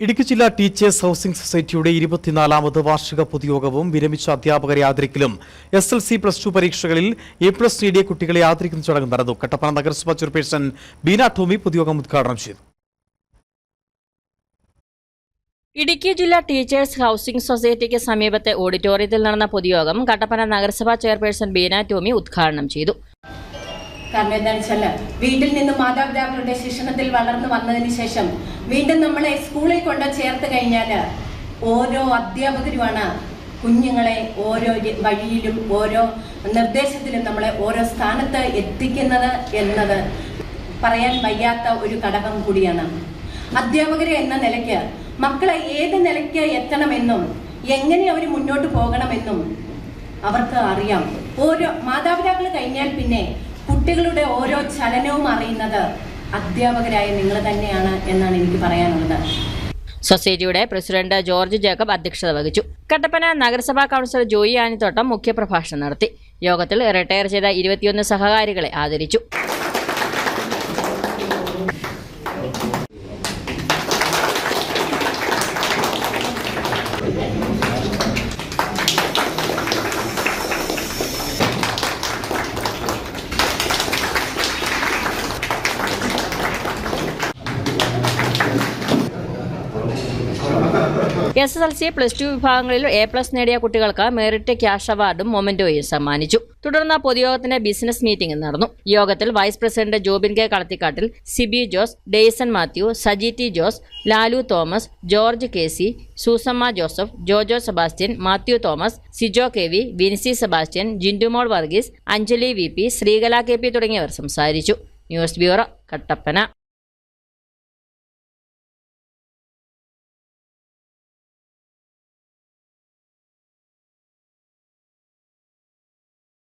ഇടുക്കി ജില്ലാ teachers housing സൊസൈറ്റിയുടെ ഇരുപത്തിനാലാമത് വാർഷിക പൊതുയോഗവും വിരമിച്ച അധ്യാപകരെ ആദരിക്കലും. S L C plus two പരീക്ഷകളിൽ എ പ്ലസ് നേടിയ കുട്ടികളെ ആദരിക്കുന്ന ചടങ്ങ് നടന്നു. കട്ടപ്പന നഗരസഭാ ചെയർപേഴ്സൺ ബീന ടോമി പൊതുയോഗം ഉദ്ഘാടനം ചെയ്തു. ഇടുക്കി ജില്ലാ ടീച്ചേഴ്സ് ഹൗസിംഗ് സൊസൈറ്റിക്ക് സമീപത്തെ ഓഡിറ്റോറിയത്തിൽ നടന്ന പൊതുയോഗം കട്ടപ്പന നഗരസഭാ ചെയർപേഴ്സൺ ബീന ടോമി ഉദ്ഘാടനം ചെയ്തു. കാരണം എന്താണെന്ന് വെച്ചാൽ വീട്ടിൽ നിന്ന് മാതാപിതാക്കളുടെ ശിക്ഷണത്തിൽ വളർന്നു വന്നതിന് ശേഷം വീണ്ടും നമ്മളെ സ്കൂളിൽ കൊണ്ട് ചേർത്ത് കഴിഞ്ഞാൽ ഓരോ അധ്യാപകരുമാണ് കുഞ്ഞുങ്ങളെ ഓരോ വഴിയിലും ഓരോ നിർദ്ദേശത്തിലും നമ്മളെ ഓരോ സ്ഥാനത്ത് എത്തിക്കുന്നത് എന്നത് പറയാൻ വയ്യാത്ത ഒരു ഘടകം കൂടിയാണ്. അധ്യാപകരെ എന്ന നിലയ്ക്ക് മക്കളെ ഏത് നിലയ്ക്ക് എത്തണമെന്നും എങ്ങനെ അവർ മുന്നോട്ട് പോകണമെന്നും അവർക്ക് അറിയാം. ഓരോ മാതാപിതാക്കൾ കഴിഞ്ഞാൽ പിന്നെ കുട്ടികളുടെ ഓരോ ചലനവും അറിയുന്നത് അധ്യാപകരായ നിങ്ങൾ തന്നെയാണ് എന്നാണ് എനിക്ക് പറയാനുള്ളത്. സൊസൈറ്റിയുടെ പ്രസിഡന്റ് ജോർജ് ജേക്കബ് അധ്യക്ഷത വഹിച്ചു. കട്ടപ്പന നഗരസഭാ കൗൺസിലർ ജോയി ആനിത്തോട്ടം മുഖ്യപ്രഭാഷണം നടത്തി. യോഗത്തിൽ റിട്ടയർ ചെയ്ത ഇരുപത്തിയൊന്ന് സഹകാരികളെ ആദരിച്ചു. S S L C plus two വിഭാഗങ്ങളിൽ എ പ്ലസ് നേടിയ കുട്ടികൾക്ക് മെറിറ്റ് ക്യാഷ് അവാർഡും മൊമെന്റോയും സമ്മാനിച്ചു. തുടർന്ന് പൊതുയോഗത്തിന്റെ ബിസിനസ് മീറ്റിംഗ് നടന്നു. യോഗത്തിൽ vice president Jobin K Kalathikkattil Siby Jose Daison Mathew Saji T Jose Lalu Thomas George K C Susamma Joseph Jojo Sebastian Mathew Thomas Sijo K V Vincy Sebastian Jindumol Varghese Anjali V P Sreekala K P തുടങ്ങിയവർ സംസാരിച്ചു. News bureau Kattappana.